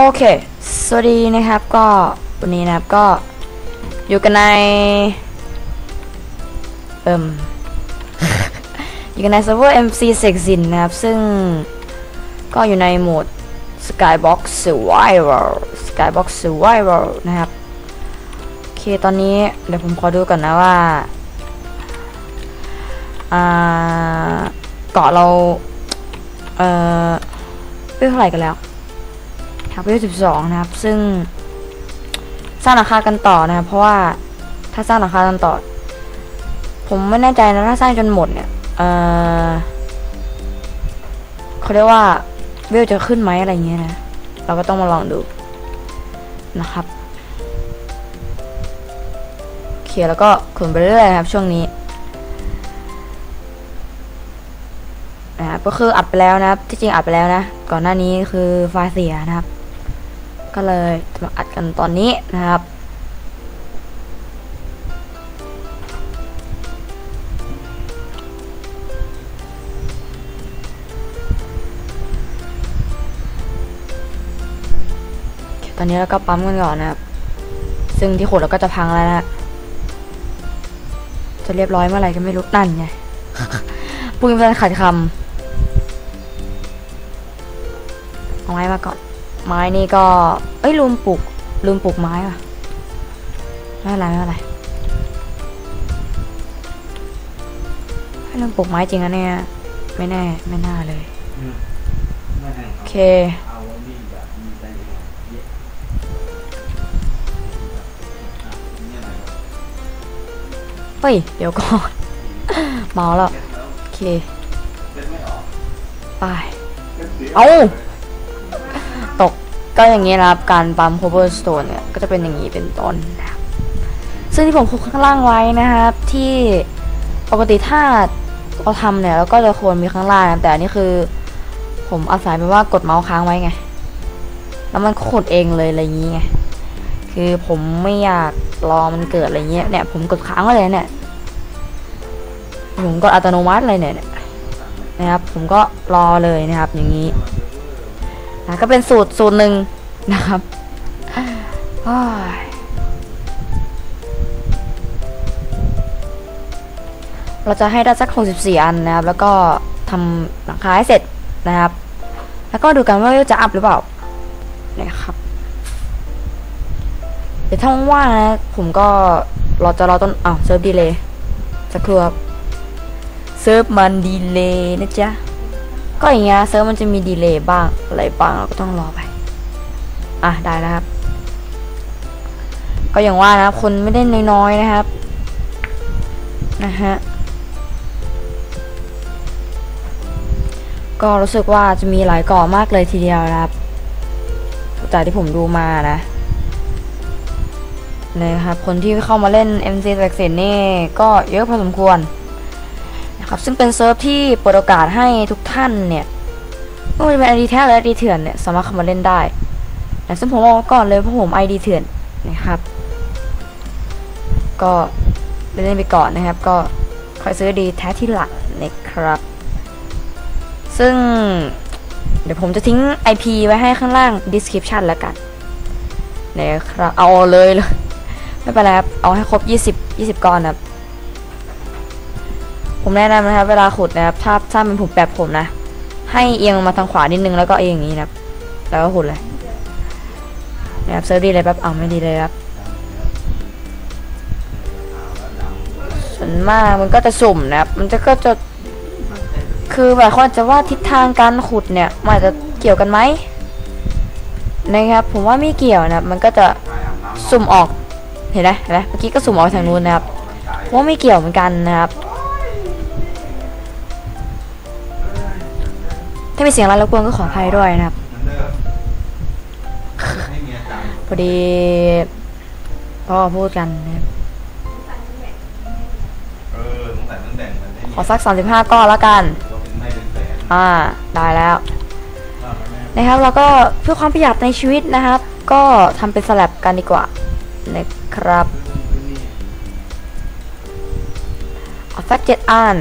โอเค สวัสดีนะครับก็วันนี้นะครับก็อยู่กันใน เอิ่ม อยู่กันในเซิร์ฟเวอร์ MC s e x i n นะครับ ซึ่งก็อยู่ในโหมด Skybox Survival Skybox Survival นะครับ โอเค ตอนนี้เดี๋ยวผมขอดูก่อนนะว่า อ่า เกาะเรา เอ่อเรื่องเท่าไหร่กันแล้ว ครับเวลสิบสองนะครับ ซึ่งสร้างราคากันต่อนะครับ เพราะว่าถ้าสร้างราคากันต่อ ผมไม่แน่ใจนะถ้าสร้างจนหมดเนี่ยเออเขาเรียกว่าเวลจะขึ้นไหมอะไรเงี้ยนะ เราก็ต้องมาลองดูนะครับโอเคแล้วก็ขุนไปเรื่อยๆครับ ช่วงนี้นะครับก็คืออัดไปแล้วนะครับ ที่จริงอัดไปแล้วนะ ก่อนหน้านี้คือไฟล์เสียนะครับ ก็เลยจะมาอัดกันตอนนี้นะครับ ตอนนี้เราก็ปั๊มกันก่อนนะครับ ซึ่งที่ขุดเราก็จะพังแล้วนะจะเรียบร้อยเมื่อไหร่ก็ไม่รู้นั่นไงพูดเป็นขัดคำเอาไม้มาก่อน ไม้นี่ก็ เอ้ยลืมปลูกลืมปลูกไม้ว่ะไม่เป็นไรไม่เป็นไรให้ลืมปลูกไม้จริงอะเนี่ย ไม่แน่ไม่น่าเลยโอเคเฮ้ย เดี๋ยวก่อน เมาแล้ว โอเค ไป เอาต ก็อย่างนี้นะครับ การปั๊ม cobblestone เนี่ย ก็จะเป็นอย่างนี้เป็นต้นนะครับซึ่งที่ผมคูข้างล่างไว้นะครับ ที่ปกติถ้าเราทำเนี่ยเราก็จะควรมีข้างล่างนะแต่อันนี้คือ ผมอาศัยไปว่ากดเมาส์ค้างไว้ไง แล้วมันขุดเองเลยอะไรอย่างนี้ไง คือผมไม่อยากรอมันเกิดอะไรเงี้ย เนี่ยผมกดค้างไว้เลยเนี่ย ผมกดอัตโนมัติเลยเนี่ยนะครับ ผมก็รอเลยนะครับ อย่างนี้ นะก็เป็นสูตรสูตรหนึ่งนะครับเราจะให้ได้สัก64 อันนะครับ แล้วก็ทำหลังคาให้เสร็จนะครับ แล้วก็ดูกันว่าจะอัพหรือเปล่านะครับเดี๋ยวถ้าว่างนะผมก็รอจะรอต้นอ้าวเซิร์ฟดีเลยสักครู่ครับเซิร์ฟมันดีเลยนะจ๊ะ ก็อย่างเงี้ยเซิร์ฟมันจะมีดีเลย์บ้างอะไรบ้างเราก็ต้องรอไป อะได้แล้วครับ ก็อย่างว่านะคนไม่ได้น้อยๆนะครับ นะฮะก็รู้สึกว่าจะมีหลายเกาะมากเลยทีเดียวนะครับ จากที่ผมดูมานะนะครับ คนที่เข้ามาเล่น MC s a c t i o n นี่ก็เยอะพอสมควร ครับซึ่งเป็นเซิร์ฟที่เปิดโอกาสให้ทุกท่านเนี่ยไม่ว่าจะเป็น ID แท้หรือ ID เถื่อนเนี่ยสามารถเข้ามาเล่นได้แต่ซึ่งผมบอกก่อนเลยเพราะผม ID เถื่อนนะครับ ก็เล่นไปก่อนนะครับ ก็คอยซื้อดีแท้ที่หลังนะครับ ซึ่งเดี๋ยวผมจะทิ้ง IP ไว้ให้ข้างล่าง description แล้วกันนะครับเอาเลยเลย ไม่เป็นไรครับ เอาให้ครบ 20 20ก้อนนะครับ ผมแนะนำนะครับ เวลาขุดนะครับ ถ้าถ้าเป็นผมแบบผมนะ ให้เอียงมาทางขวานิดนึงแล้วก็เอียงอย่างนี้นะครับ แล้วก็ขุดเลยนะครับเซิร์ฟดีเลยแป๊บเอาไม่ดีเลยครับส่วนมากมันก็จะสุ่มนะครับ มันจะก็จะคือหลายคนจะว่าทิศทางการขุดเนี่ยมันอาจจะเกี่ยวกันไหมนะครับ ผมว่าไม่เกี่ยวนะครับ มันก็จะสุ่มออกเห็นไหมเห็นไหมเมื่อกี้ก็สุ่มออกทางนู้นนะครับว่าไม่เกี่ยวเหมือนกันนะครับ ถ้ามีเสียงอะไรรบกวนก็ขออภัยด้วยนะครับ พอดีพ่อพูดกันนะครับเออสงสัยมันแบ่งมันได้ขอสัก 35 ก้อนแล้วกันก็เป็นไม่เป็นแสนอ่า ได้แล้วว่าไหมแม่นะครับ แล้วก็เพื่อความประหยัดในชีวิตนะครับ ก็ทำเป็นสลับกันดีกว่า นะครับเอาสักเจ็ดอัน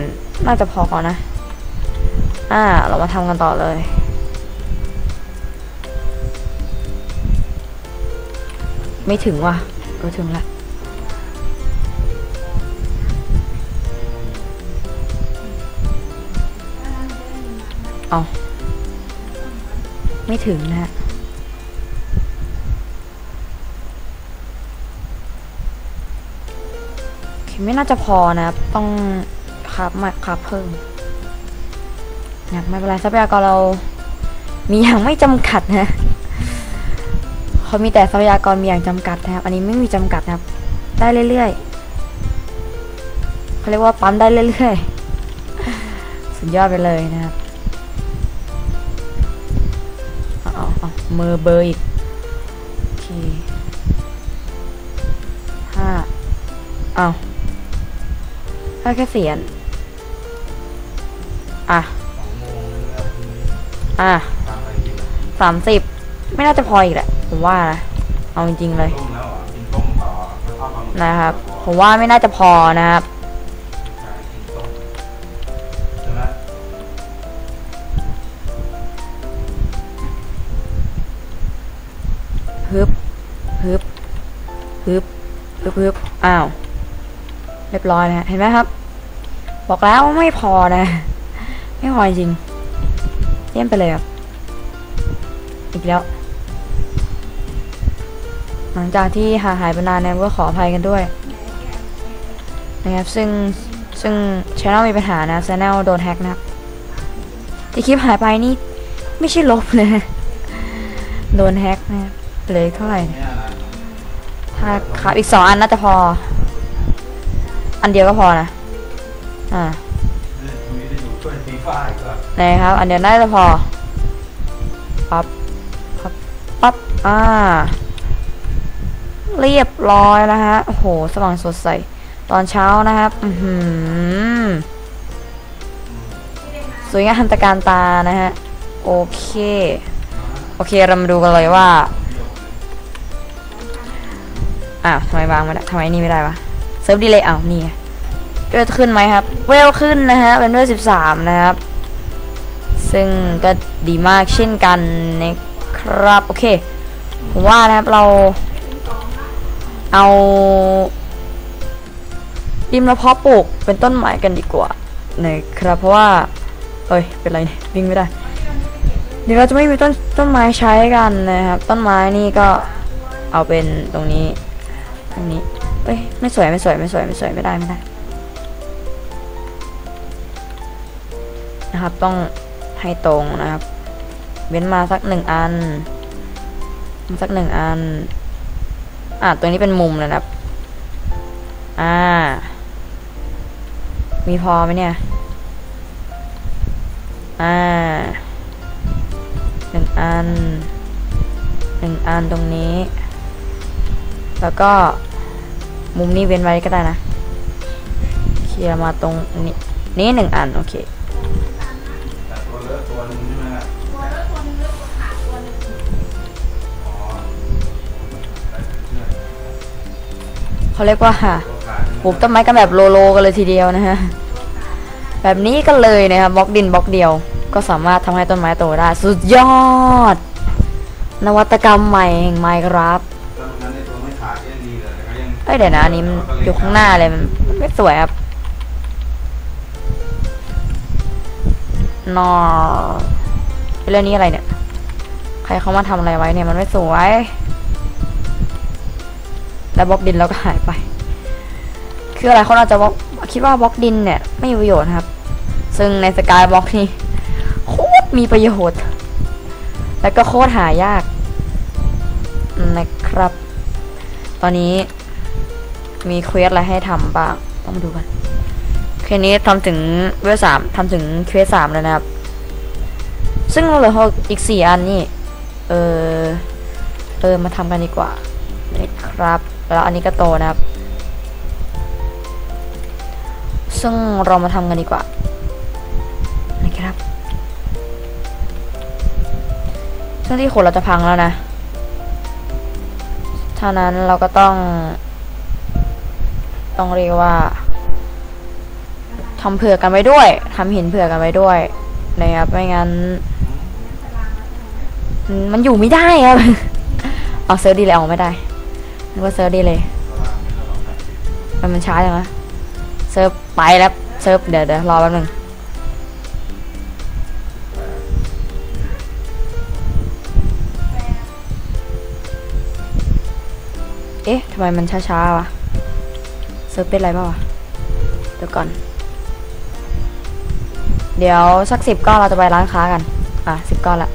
น่าจะพอก่อนนะ อ่า เรามาทำกันต่อเลย ไม่ถึงว่ะเออถึงละเอาไม่ถึงนะฮะโอไม่น่าจะพอนะ ต้องครับมาครับเพิ่ม นะไม่เป็นไรทรัพยากรเรามีอย่างไม่จำกัดนะเขามีแต่ทรัพยากรมีอย่างจำกัดนะครับ อันนี้ไม่มีจำกัดนะครับ ได้เรื่อยๆเขาเรียกว่าปั๊มได้เรื่อยๆ สุดยอดไปเลยนะครับเอาเอาเอามือเบอร์อีกโอเคห้าเอาแค่เสียนอะ อะสามสิบไม่น่าจะพออีกแหละผมว่านะเอาจริงๆเลยนะครับ ผมว่าไม่น่าจะพอนะครับฮึบฮึบฮึบฮึบฮึบอ้าว เรียบร้อยนะฮะเห็นไหมครับ บอกแล้วว่าไม่พอนะ ไม่พอจริง เยี่ยมไปเลยครับ อีกแล้ว หลังจากที่หาหายไปนานเนี่ยก็ขออภัยกันด้วย นะครับ ซึ่งซึ่งช anel มีปัญหานะช anel โดนแฮ็กนะครับที่คลิปหายไปนี่ ไม่ใช่ลบเลยนะโดนแฮ็กนะเลยเท่าไหร่ถ้าครับอีกสองอันน่าจะพอ อันเดียวก็พอนะ อ่า นี่ยมีได้ดูช่วยฟีฟ่าอีกก็นะครับ อันเดียวน่าจะพอปั๊บปั๊บปั๊บอ่า เรียบร้อยนะฮะโอ้โห สว่างสดใส ตอนเช้านะครับ อือหือสวยงามตะการตานะฮะ โอเค โอเค เรามาดูกันเลยว่า อ้าวทำไมวางไม่ได้ทำไมนี่ไม่ได้วะ เซิร์ฟดีเลยอ้าว นี่ไงเวลขึ้นไหมครับ เวลขึ้นนะฮะ เป็นเวลสิบสามนะครับ ซึ่งก็ดีมากเช่นกันนะครับ โอเค ผมว่านะครับเราเอาดิมแล้วเพาะปลูกเป็นต้นไม้กันดีกว่านะครับ เพราะว่า เอ้ย เป็นไรเนี่ยวิ่งไม่ได้ เดี๋ยวเราจะไม่มีต้นต้นไม้ใช้กันนะครับ ต้นไม้นี่ก็เอาเป็นตรงนี้ ตรงนี้ เอ้ย ไม่สวยไม่สวยไม่สวยไม่สวยไม่ได้ไม่ได้นะครับต้อง ให้ตรงนะครับ เว้นมาสักหนึ่งอัน สักหนึ่งอัน อ่าตัวนี้เป็นมุมเลยนะครับ อ่า มีพอไหมเนี่ย อ่าหนึ่งอันหนึ่งอันตรงนี้ แล้วก็มุมนี้เว้นไว้ก็ได้นะ เคลียร์มาตรงนี้ นี้หนึ่งอัน โอเค เขาเรียกว่าตัวขาปลูกต้นไม้กันแบบโลโลกันเลยทีเดียวนะฮะแบบนี้ก็เลยนะครับบล็อกดินบล็อกเดียว ก็สามารถทำให้ต้นไม้โตได้สุดยอด นวัตกรรมใหม่แห่งไมครับเลยแต่ก็ยังเอ้ยเดี๋ยวนะอันนี้มันอยู่ข้างหน้าเลยมันไม่สวยครับนอเรื่องนี้อะไรเนี่ย ใครเขามาทำอะไรไว้เนี่ยมันไม่สวย แล้วบล็อกดินเราก็หายไป คืออะไรคนอาจจะบล็อกคิดว่าบล็อกดินเนี่ยไม่มีประโยชน์นะครับ ซึ่งในสกายบล็อกนี่โคตรมีประโยชน์ แล้วก็โคตรหายากนะครับ ตอนนี้มีเควสอะไรให้ทำบ้าง ต้องมาดูกันเควสนี้ทำถึงเวลสามทำถึงเควสสามแล้วนะครับ ซึ่งเราเหลืออีกสี่อันนี่ เออเออมาทำกันดีกว่านะครับ แล้วอันนี้ก็โตนะครับ ซึ่งเรามาทำกันดีกว่านะครับ ซึ่งที่ขุดเราจะพังแล้วนะท่านั้นเราก็ต้อง ต้องเรียกว่าทำเผื่อกันไว้ด้วยทำหินเผื่อกันไว้ด้วยนะครับไม่งั้น มันอยู่ไม่ได้ครับ เอาเซิร์ฟดีเลยออกไม่ได้ นึกว่าเซิร์ฟดีเลยมันมันช้าจังวะเซิร์ฟไปแล้วเซิร์ฟเดี๋ยวเดี๋ยวรอแป๊บนึงเอ๊ะทำไมมันช้าๆวะเซิร์ฟเป็นไรเปล่าวะเดี๋ยวก่อน เดี๋ยวสักสิบก้อนเราจะไปร้านค้ากัน อะสิบก้อนละ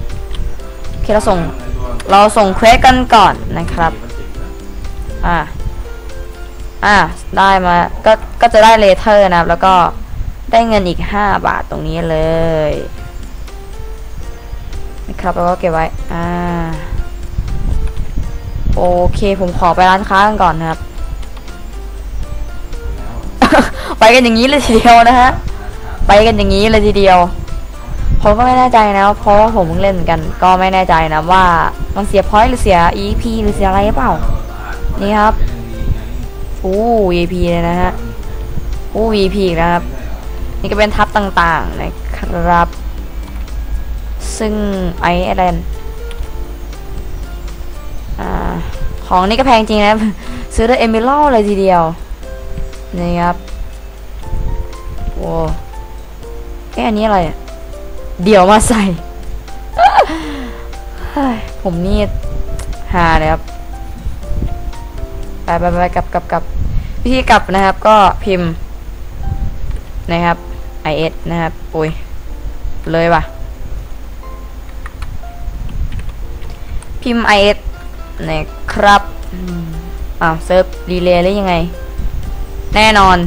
โอเคเราส่ง เราส่งเควสกันก่อนนะครับ อ่า อ่า ได้มา ก็ ก็จะได้เลเทอร์นะครับ แล้วก็ได้เงินอีก 5 บาทตรงนี้เลยนะครับแล้วก็เก็บไว้ อ่า โอเค ผมขอไปร้านค้ากันก่อนนะครับ ไปกันอย่างนี้เลยทีเดียวนะฮะ ไปกันอย่างนี้เลยทีเดียว ผมก็ไม่แน่ใจนะเพราะว่าผมเพิ่งเล่นเหมือนกัน ก็ไม่แน่ใจนะว่ามันเสียพอยต์หรือเสีย EP หรือเสียอะไรหรือเปล่า นี่ครับอู้ VP เลยนะฮะอู้ VP อีกนะครับนี่ก็เป็นทับต่างๆนะครับ ซึ่งไอแลนด์อ่าของนี่ก็แพงจริงนะซื้อได้เอมิลเลยทีเดียวนี่ครับโอ้เอ๊ะอันนี้อะไรเดี๋ยวมาใส่ผมนี่หาเลยครับ ไปไปไปกลับกลับกลับวิธีกลับนะครับ ก็พิมพ์ นะครับ is นะครับอุ้ยเลยว่ะ พิมพ์ is นะครับอ้าวเซิร์ฟรีเลย์หรือยังไง แน่นอน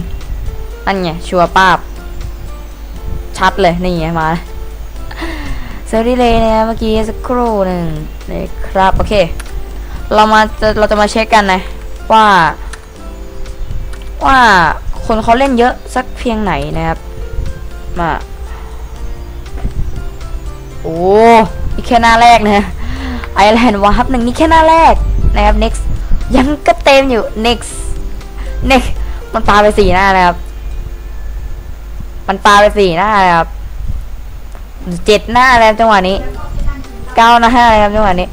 นั่นไงชัวร์ป้าบ ชัดเลย นี่ไงมาเซิร์ฟรีเลย์นะเมื่อกี้สักครู่หนึ่งนะครับ โอเค เรามาจะเราจะมาเช็คกันนะ ว่า ว่าคนเขาเล่นเยอะสักเพียงไหนนะครับ มาโอ้นี่แค่หน้าแรกนะไอแลนด์วาร์ปหนึ่งนี่แค่หน้าแรกนะครับ next ยังก็เต็มอยู่ next next มันปาไปสี่หน้านะครับ มันปาไปสี่หน้านะครับเจ็ดหน้าแล้วจังหวะนี้เก้าหน้าแล้วครับจังหวะนี้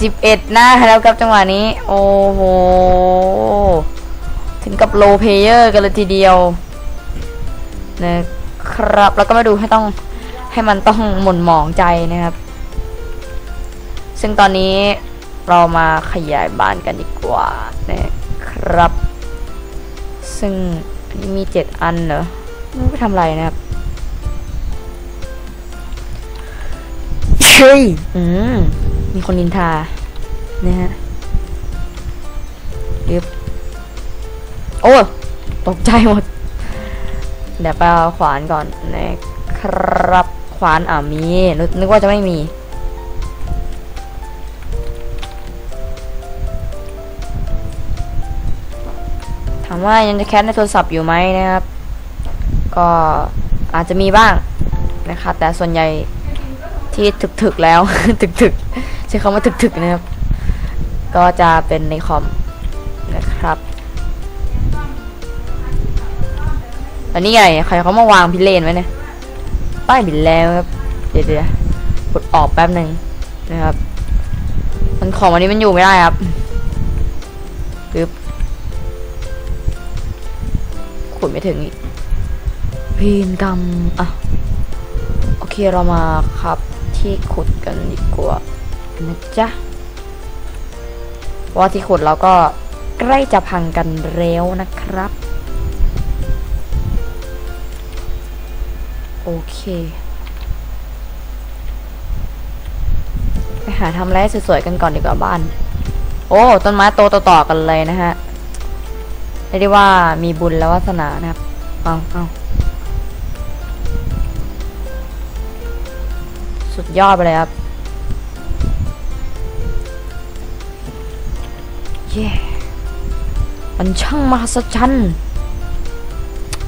สิบเอ็ดหน้าแล้วครับจังหวะนี้ โอ้โห ถึงกับโลเพเยอร์กันเลยทีเดียวนะครับแล้วก็มาดูให้ต้องให้มันต้องหม่นหมองใจนะครับ ซึ่งตอนนี้เรามาขยายบ้านกันดีกว่านะครับ ซึ่งอันนี้มีเจ็ดอันเหรอไม่รู้ไปทำอะไรนะครับเฮ้ยอืม มีคนนินทานะฮะเรียบโอ้ตกใจหมด เดี๋ยวไปเอาขวานก่อนนะครับ ขวานอ่ามีนึกว่าจะไม่มีถามว่ายังจะแคสในโทรศัพท์อยู่ไหมนะครับ ก็อาจจะมีบ้างนะครับแต่ส่วนใหญ่ที่ถึกๆแล้ว ถึกๆ ใช้คำว่าถึกๆนะครับ ก็จะเป็นในคอมนะครับ อันนี้ไงใครเขามาวางพิเลนไว้เนี่ยป้ายบินแล้วครับ เดี๋ยวเดี๋ยวกดออกแป๊บหนึ่งนะครับ มันของวันนี้มันอยู่ไม่ได้ครับปึ๊บขุดไม่ถึงอีกพีนกรรมอะ โอเคเรามาครับที่ขุดกันดีกว่า นะจ๊ะว่าที่ขุดเราก็ใกล้จะพังกันแล้วนะครับ โอเค ไปหาทำไรสวยๆกันก่อนดีกว่าบ้าน โอ้ต้นไม้โตต่อๆกันเลยนะฮะเรียกได้ว่ามีบุญและวาสนานะครับ เอาเอาสุดยอดไปเลยครับ เย้มันช่างมหัศจรรย์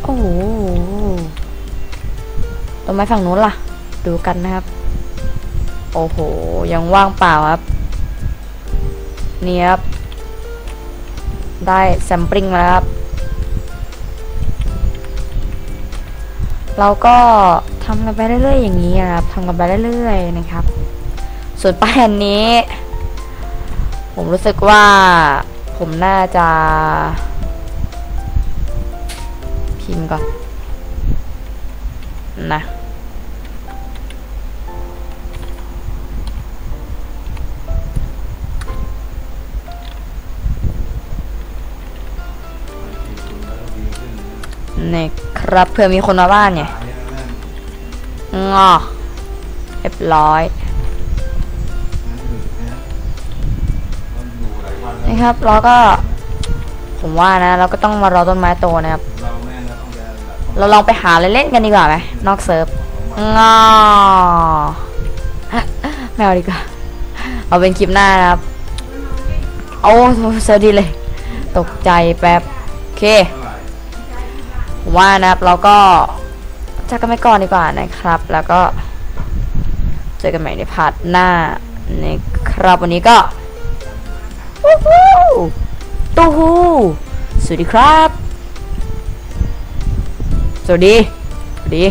โอ้โหต้นไม้ฝั่งนู้นล่ะ ดูกันนะครับ โอ้โห ยังว่างเปล่าครับ นี่ครับ ได้แซมปริงมาแล้วครับ เราก็ทำกันไปเรื่อยๆอย่างนี้นะครับทำกันไปเรื่อยๆนะครับ ส่วนป้ายอันนี้ ผมรู้สึกว่าผมน่าจะ พิมพ์ก่อน นะนี่ครับเผื่อมีคนมาบ้านไงอันนี้นั่นงอเรียบร้อย นะครับเราก็ ผมว่านะ เราก็ต้องมารอต้นไม้โตนะครับ เราแม่งก็ต้องได้ระเราลองไปหาเล่นกันดีกว่าไหมนอกเซิร์ฟงอไม่เอาดีกว่า เอาเป็นคลิปหน้านะครับ โอ้เซิร์ฟดีเลย ตกใจแป๊บโอเคผมว่านะครับเราก็จากกันไปก่อนดีกว่านะครับ แล้วก็เจอกันใหม่ในพาร์ทหน้านะครับวันนี้ก็ ตู้ฮูสวัสดีครับ สวัสดี สวัสดี